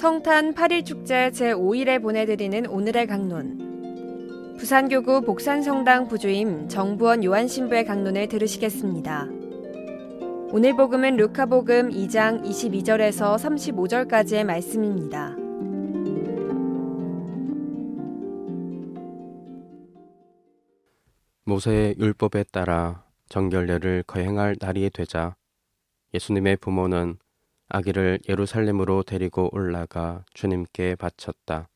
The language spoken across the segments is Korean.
성탄 8일 축제 제5일에 보내드리는 오늘의 강론. 부산교구 복산성당 부주임 정부원 요한 신부의 강론을 들으시겠습니다. 오늘 복음은 루카복음 2장 22절에서 35절까지의 말씀입니다. 모세의 율법에 따라 정결례를 거행할 날이 되자 예수님의 부모는 아기를 예루살렘으로 데리고 올라가 주님께 바쳤다.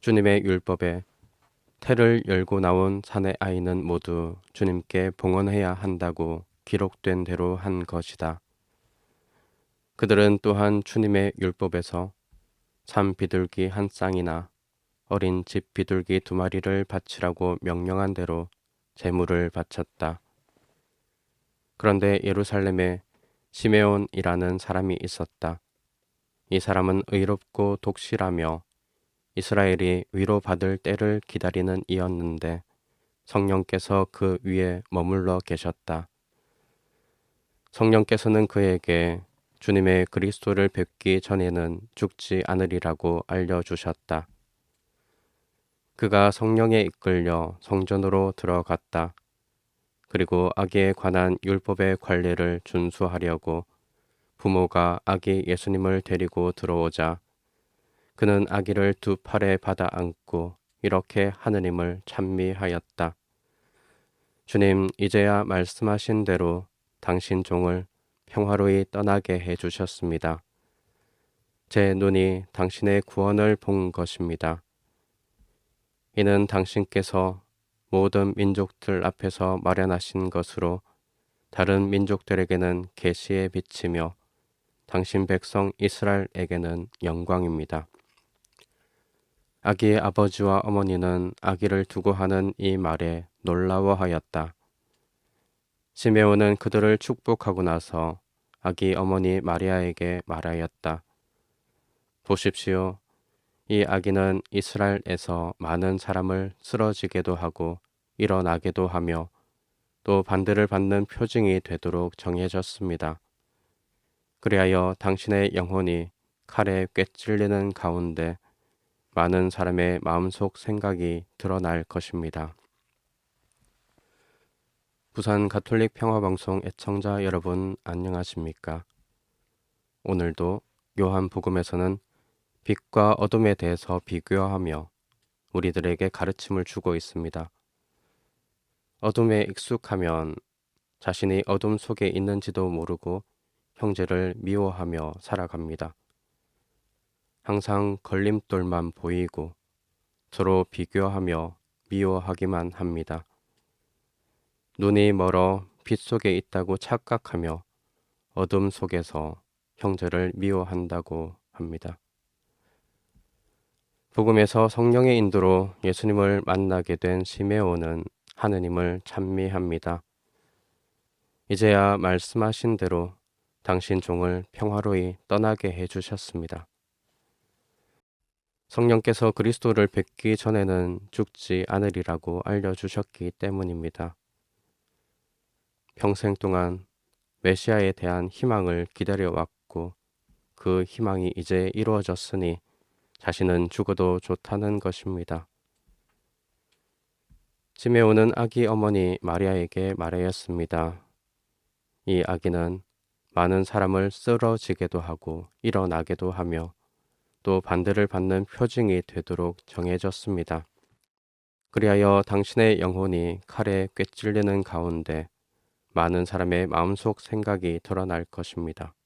주님의 율법에 태를 열고 나온 산의 아이는 모두 주님께 봉헌해야 한다고 기록된 대로 한 것이다. 그들은 또한 주님의 율법에서 산 비둘기 한 쌍이나 어린 집 비둘기 두 마리를 바치라고 명령한 대로 제물을 바쳤다. 그런데 예루살렘에 시메온이라는 사람이 있었다. 이 사람은 의롭고 독실하며 이스라엘이 위로받을 때를 기다리는 이였는데 성령께서 그 위에 머물러 계셨다. 성령께서는 그에게 주님의 그리스도를 뵙기 전에는 죽지 않으리라고 알려주셨다. 그가 성령에 이끌려 성전으로 들어갔다. 그리고 아기에 관한 율법의 관례를 준수하려고 부모가 아기 예수님을 데리고 들어오자 그는 아기를 두 팔에 받아 안고 이렇게 하느님을 찬미하였다. 주님, 이제야 말씀하신 대로 당신 종을 평화로이 떠나게 해 주셨습니다. 제 눈이 당신의 구원을 본 것입니다. 이는 당신께서 모든 민족들 앞에서 마련하신 것으로 다른 민족들에게는 계시에 비치며 당신 백성 이스라엘에게는 영광입니다. 아기의 아버지와 어머니는 아기를 두고 하는 이 말에 놀라워하였다. 시메온은 그들을 축복하고 나서 아기 어머니 마리아에게 말하였다. 보십시오. 이 아기는 이스라엘에서 많은 사람을 쓰러지게도 하고 일어나게도 하며 또 반대를 받는 표징이 되도록 정해졌습니다. 그리하여 당신의 영혼이 칼에 꿰찔리는 가운데 많은 사람의 마음속 생각이 드러날 것입니다. 부산 가톨릭 평화방송 애청자 여러분 안녕하십니까? 오늘도 요한 복음에서는 빛과 어둠에 대해서 비교하며 우리들에게 가르침을 주고 있습니다. 어둠에 익숙하면 자신이 어둠 속에 있는지도 모르고 형제를 미워하며 살아갑니다. 항상 걸림돌만 보이고 서로 비교하며 미워하기만 합니다. 눈이 멀어 빛 속에 있다고 착각하며 어둠 속에서 형제를 미워한다고 합니다. 복음에서 성령의 인도로 예수님을 만나게 된 시메온은 하느님을 찬미합니다. 이제야 말씀하신 대로 당신 종을 평화로이 떠나게 해 주셨습니다. 성령께서 그리스도를 뵙기 전에는 죽지 않으리라고 알려주셨기 때문입니다. 평생 동안 메시아에 대한 희망을 기다려왔고 그 희망이 이제 이루어졌으니 자신은 죽어도 좋다는 것입니다. 시메온은 아기 어머니 마리아에게 말하였습니다. 이 아기는 많은 사람을 쓰러지게도 하고 일어나게도 하며 또 반대를 받는 표징이 되도록 정해졌습니다. 그리하여 당신의 영혼이 칼에 꿰찔리는 가운데 많은 사람의 마음속 생각이 드러날 것입니다.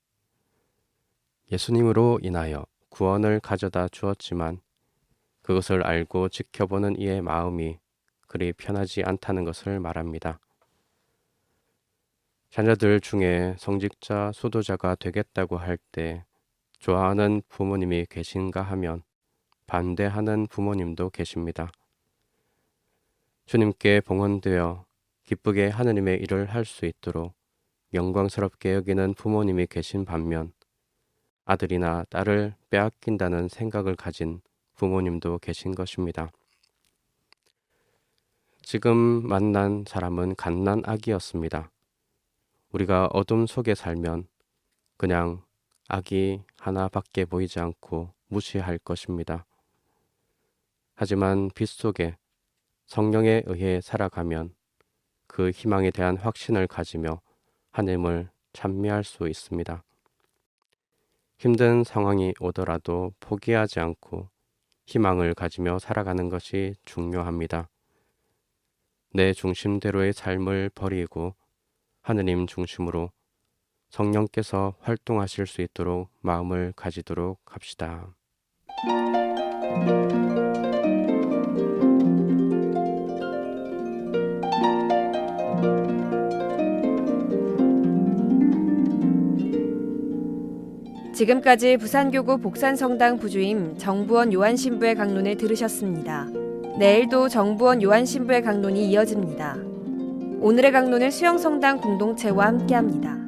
예수님으로 인하여 구원을 가져다 주었지만 그것을 알고 지켜보는 이의 마음이 그리 편하지 않다는 것을 말합니다. 자녀들 중에 성직자, 수도자가 되겠다고 할 때 좋아하는 부모님이 계신가 하면 반대하는 부모님도 계십니다. 주님께 봉헌되어 기쁘게 하느님의 일을 할 수 있도록 영광스럽게 여기는 부모님이 계신 반면 아들이나 딸을 빼앗긴다는 생각을 가진 부모님도 계신 것입니다. 지금 만난 사람은 갓난 아기였습니다. 우리가 어둠 속에 살면 그냥 아기 하나밖에 보이지 않고 무시할 것입니다. 하지만 빛 속에 성령에 의해 살아가면 그 희망에 대한 확신을 가지며 하나님을 찬미할 수 있습니다. 힘든 상황이 오더라도 포기하지 않고 희망을 가지며 살아가는 것이 중요합니다. 내 중심대로의 삶을 버리고 하느님 중심으로 성령께서 활동하실 수 있도록 마음을 가지도록 합시다. 지금까지 부산교구 복산성당 부주임 정부원 요한신부의 강론을 들으셨습니다. 내일도 정부원 요한신부의 강론이 이어집니다. 오늘의 강론을 수영성당 공동체와 함께합니다.